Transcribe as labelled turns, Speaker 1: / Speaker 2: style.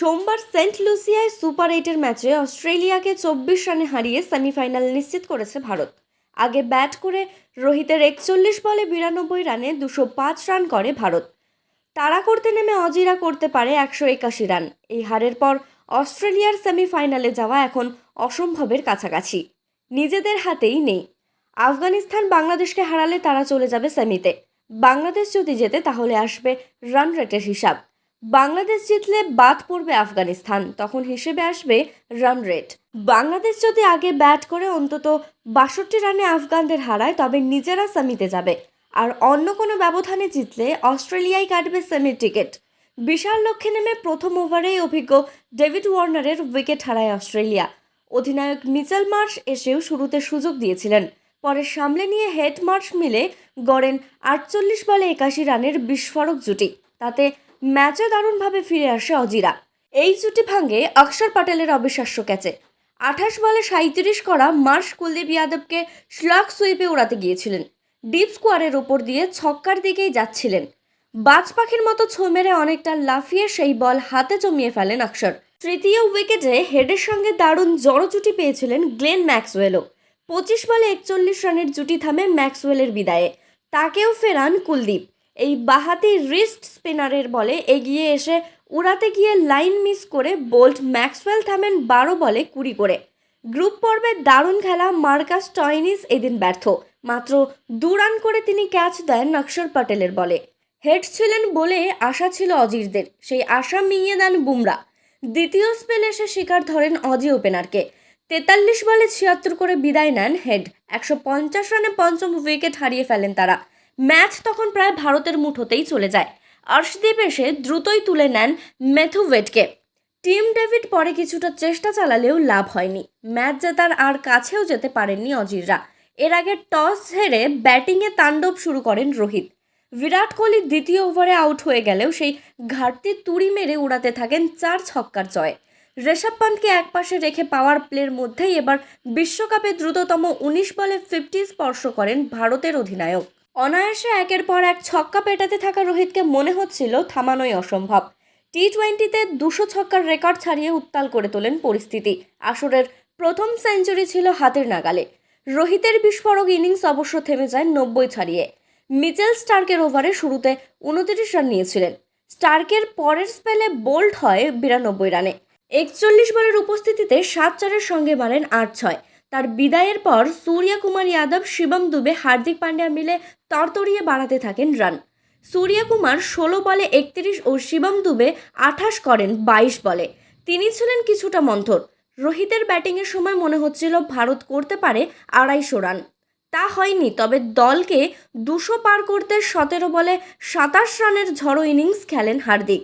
Speaker 1: সোমবার Saint লুসিয়ায় super এইটের ম্যাচে অস্ট্রেলিয়াকে চব্বিশ রানে হারিয়ে সেমিফাইনাল নিশ্চিত করেছে ভারত। আগে ব্যাট করে রোহিতের একচল্লিশ বলে বিরানব্বই রানে দুশো পাঁচ রান করে ভারত। তাড়া করতে নেমে অজিরা করতে পারে একশো একাশি রান। এই হারের পর অস্ট্রেলিয়ার সেমিফাইনালে যাওয়া এখন অসম্ভবের কাছাকাছি। নিজেদের হাতেই নেই। আফগানিস্তান বাংলাদেশকে হারালে তারা চলে যাবে সেমিতে। বাংলাদেশ যদি জেতে তাহলে আসবে রান রেটের হিসাব। বাংলাদেশ জিতলে বাদ পড়বে আফগানিস্তান, তখন হিসেবে আসবে রান রেট বাংলাদেশ যদি আগে ব্যাট করে, অন্তত বাষট্টি রানে আফগানদের হারায়, তবে নিজেরা সেমিতে যাবে। আর অন্য কোনো ব্যবধানে জিতলে অস্ট্রেলিয়ায় কাটবে সেমির টিকিট বিশাল লক্ষ্যে নেমে প্রথম ওভারেই অভিজ্ঞ ডেভিড ওয়ার্নারের উইকেট হারায় অস্ট্রেলিয়া। অধিনায়ক মিচেল মার্শ এসেও শুরুতে সুযোগ দিয়েছিলেন। পরে সামলে নিয়ে হেড মার্শ মিলে গড়েন আটচল্লিশ বলে একাশি রানের বিস্ফোরক জুটি। তাতে ম্যাচে দারুণভাবে ফিরে আসে অজিরা। এই জুটি ভাঙে অক্ষর প্যাটেলের অবিশ্বাস্য ক্যাচে। আঠাশ বলে সাঁত্রিশ করা মার্শ কুলদীপ যাদবকে স্লাগ সুইপে উড়াতে গিয়েছিলেন। ডিপ স্কোয়ারের ওপর দিয়ে ছক্কার দিকেই যাচ্ছিলেন। বাজ পাখির মতো ছো মেরে অনেকটা লাফিয়ে সেই বল হাতে জমিয়ে ফেলেন অক্ষর। তৃতীয় উইকেটে হেডের সঙ্গে দারুণ জড়ো জুটি পেয়েছিলেন গ্লেন ম্যাক্সওয়েলও। পঁচিশ বলে একচল্লিশ রানের জুটি থামে ম্যাক্সওয়েলের বিদায়ে। তাকেও ফেরান কুলদীপ। এই বাহাতি রিস্ট স্পিনারের বলে এগিয়ে এসে উড়াতে গিয়ে লাইন মিস করে বোল্ট ম্যাক্সওয়েল থামেন বারো বলে কুড়ি করে। গ্রুপ পর্বে দারুণ খেলা মার্কাস টয়নিস এদিন ব্যর্থ। মাত্র দু রান করে তিনি ক্যাচ দেন অক্ষর প্যাটেলের বলে। হেড ছিলেন বলে আশা ছিল অজিরদের। সেই আশা মিইয়ে দেন বুমরা। দ্বিতীয় স্পেলে এসে শিকার ধরেন অজি ওপেনারকে। তেতাল্লিশ বলে ছিয়াত্তর করে বিদায় নেন হেড। একশো পঞ্চাশ রানে পঞ্চম উইকেট হারিয়ে ফেলেন তারা। ম্যাচ তখন প্রায় ভারতের মুঠোতেই চলে যায়। অর্শদীপ এসে দ্রুতই তুলে নেন মেথুভেটকে টিম ডেভিড পরে কিছুটা চেষ্টা চালালেও লাভ হয়নি। ম্যাচ জেতার আর কাছেও যেতে পারেননি অজিররা। এর আগে টস হেরে ব্যাটিংয়ে তাণ্ডব শুরু করেন রোহিত। বিরাট কোহলি দ্বিতীয় ওভারে আউট হয়ে গেলেও সেই ঘাটতি তুড়ি মেরে উড়াতে থাকেন চার ছক্কার জয়। ঋষভ পান্তকে একপাশে রেখে পাওয়ার প্লের মধ্যেই এবার বিশ্বকাপে দ্রুততম উনিশ বলে ফিফটি স্পর্শ করেন ভারতের অধিনায়ক। অনায়াসে একের পর এক ছক্কা পেটাতে থাকা রোহিতকে মনে হচ্ছিল থামানোই অসম্ভব। টি টোয়েন্টিতে দুশো ছক্কার রেকর্ড ছাড়িয়ে উত্তাল করে তোলেন পরিস্থিতি। আসরের প্রথম সেঞ্চুরি ছিল হাতের নাগালে। রোহিতের বিস্ফোরক ইনিংস অবশ্য থেমে যায় নব্বই ছাড়িয়ে। মিচেল স্টার্কের ওভারে শুরুতে উনত্রিশ রান নিয়েছিলেন। স্টার্কের পরের স্পেলে বোল্ড হয় বিরানব্বই রানে। একচল্লিশ বলের উপস্থিতিতে সাত চারের সঙ্গে মারেন আট ছয়। তার বিদায়ের পর সূর্য কুমার যাদব, শিবম দুবে, হার্দিক পান্ডিয়া মিলে তরতরিয়ে বাড়াতে থাকেন রান। সূর্য কুমার ষোলো বলে একত্রিশ ও শিবম দুবে আঠাশ করেন বাইশ বলে। তিনি ছিলেন কিছুটা মন্থর। রোহিতের ব্যাটিংয়ের সময় মনে হচ্ছিল ভারত করতে পারে আড়াইশো রান। তা হয়নি, তবে দলকে দুশো পার করতে সতেরো বলে সাতাশ রানের ঝড়ো ইনিংস খেলেন হার্দিক।